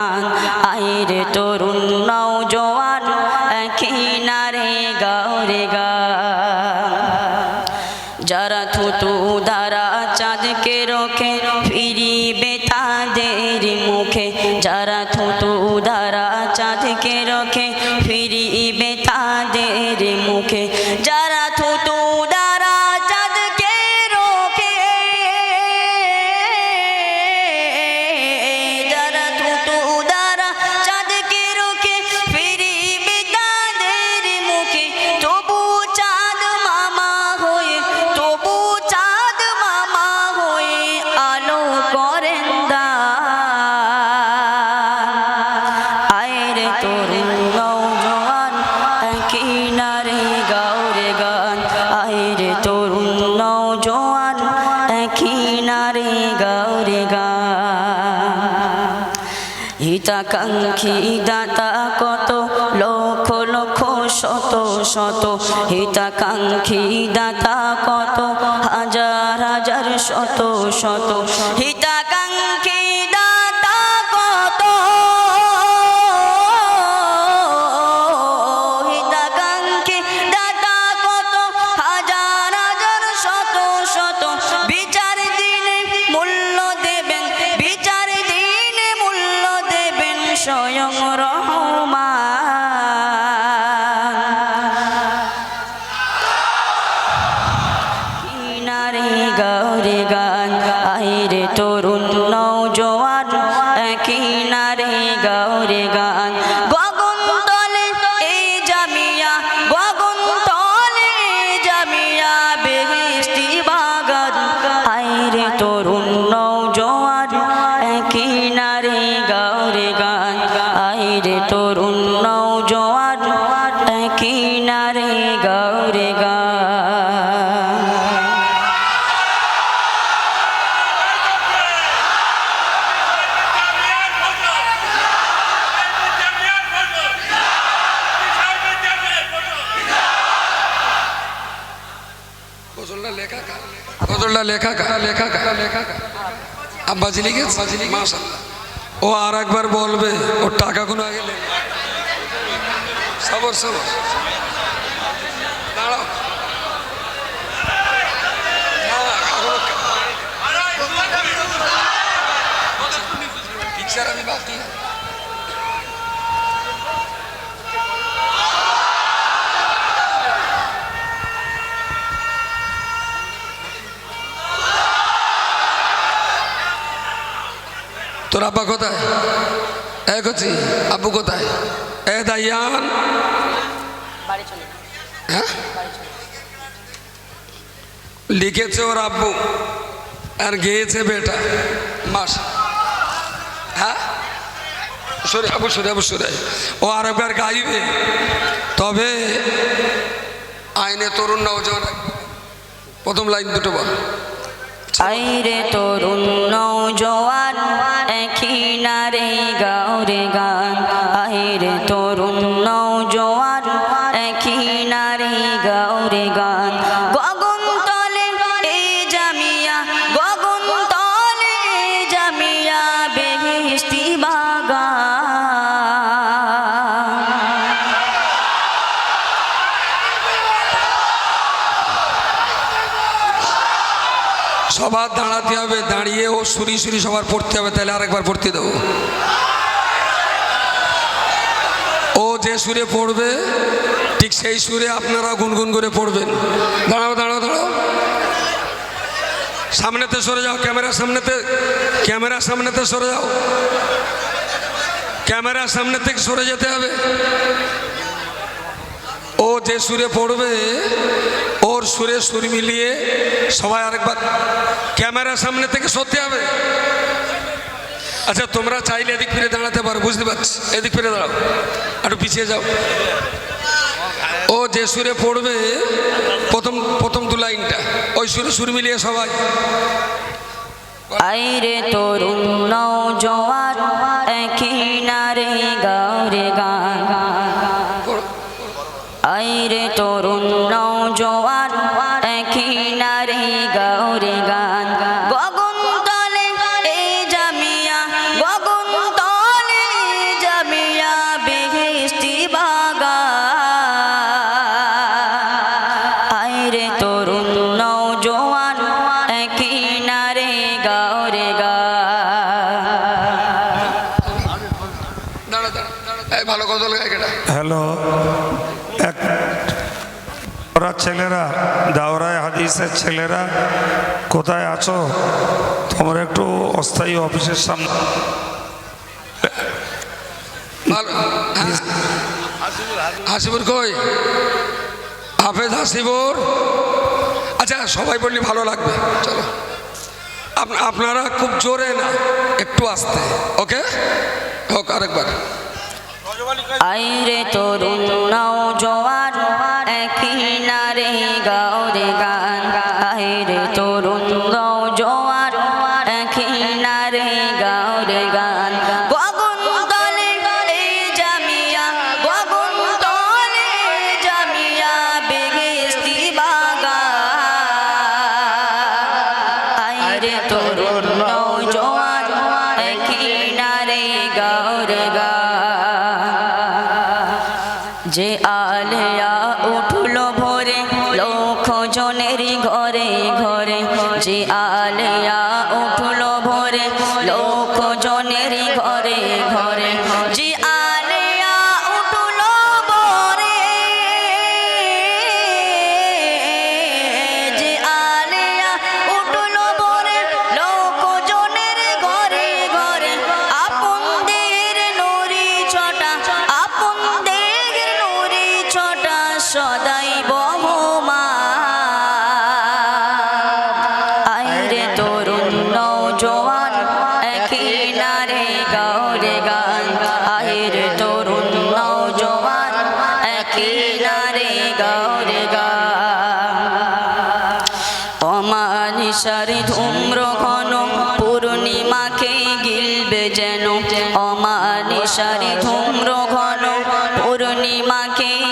আইরে তরুণ হিতাকাঙ্ক্ষী দাতা কত? লক্ষ লক্ষ, শত শত। হিতাকাঙ্ক্ষী দাতা কত? হাজার হাজার, শত শত। হিতাকাঙ্ক্ষী গজলটা লেখা লেখা লেখা আব্বাজি লিখেছে ও আর একবার বলবে ওর টাকা কোনো আগে সবর সবর দাঁড়াও পিকচার আমি বাকি তোর আব্বা কোথায়? এ করছি আব্বু কোথায়? এ দাইয়ান। হ্যাঁ? লিখেছে ওর আব্বু। আর গেয়েছে বেটা। মাস। হ্যাঁ? সরে আবু সরে আবু সরে। ও আর একবার গাইবে। তবে আইনে তরুণ নওজোয়ান প্রথম লাইন দুটো বল। আইরে তরুণ নৌজওয়ান গাও রে গান আইরে তরুণ সবার দাঁড়াতে হবে, দাঁড়িয়ে ও সুরি সুরি সবার পড়তে হবে, তাহলে আরেকবার পড়তে দেবো। ও যে সুরে পড়বে, ঠিক সেই সুরে আপনারা গুনগুন করে পড়বেন। দাঁড়াও দাঁড়াও দাঁড়াও। সামনেতে সরে যাও, ক্যামেরার সামনেতে ক্যামেরার সামনেতে সরে যাও। ক্যামেরার সামনে থেকে সরে যেতে হবে। ও যে সুরে পড়বে, ওর সুরে সুর মিলিয়ে সবাই আরেকবার ক্যামেরার সামনে থেকে সরতে হবে। আচ্ছা তোমরা চাইলে এদিক ফিরে দাঁড়াতে পারো, বুঝতে পারছি। এদিক ফিরে দাঁড়াও, একটু পিছিয়ে যাও। ও যে সুরে পড়বে, প্রথম প্রথম দু লাইনটা, ওই সুরে সুর মিলিয়ে সবাই। আইরে তরুণ নৌজওয়ান কিনারে ছেলেরা দাওরায় হাদিসের ছেলেরা কোথায় আছো? তোমরা একটু অস্থায়ী অফিসের সামনে। হ্যাঁ, হাসিবুর কই? হাফেজ হাসিবুর? আচ্ছা সবাই বললে ভালো লাগবে। চলো। আপনারা খুব জোরে না একটু আসতে ওকে? হোক আরেকবার। আইরে তরুণ নাও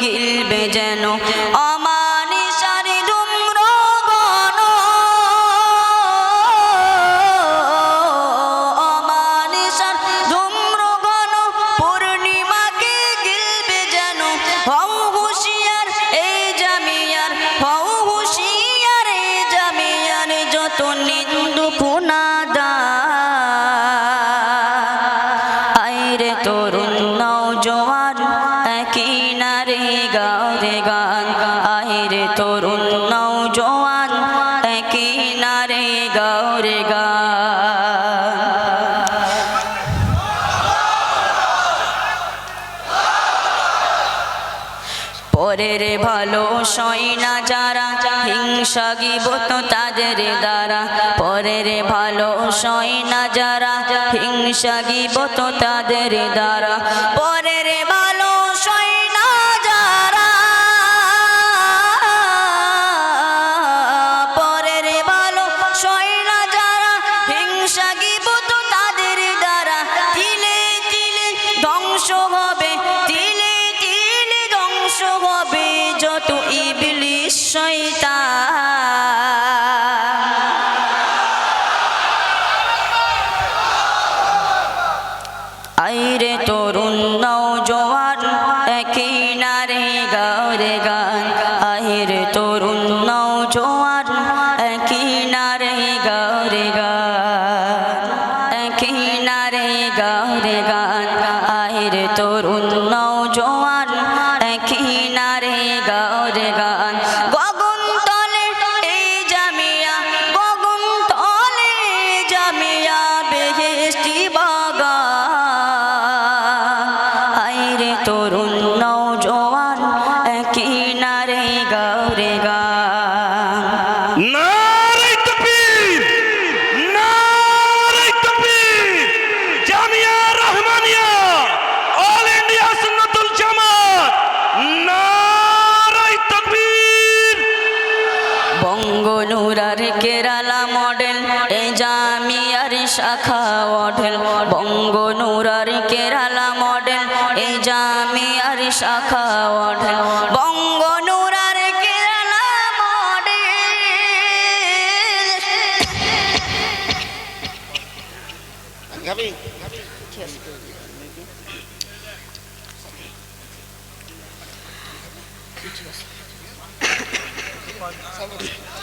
গিলবে যেন করে ভালো না যারা, হিংসা গিবত তাদের দ্বারা। রে ভালো সৈনা যারা, হিংসা গিবত তাদের দ্বারা। গ্রামের তরুণ বঙ্গনুরার কেরালা মডেল এ জামিয়ারি শাখা অঢেল। বঙ্গনুরার কেরালা 감사합니다.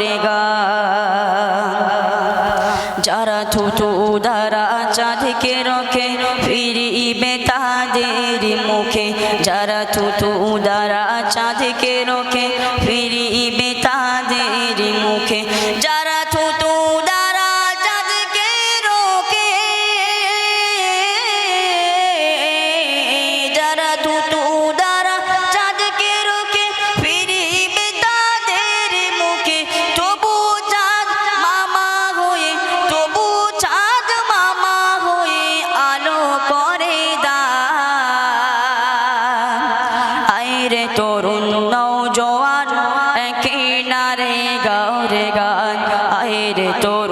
রে গা যারা ছোট উদারা চাঁদকে রখে ফিরিবে তাদের মুখে। যারা ছোট তোর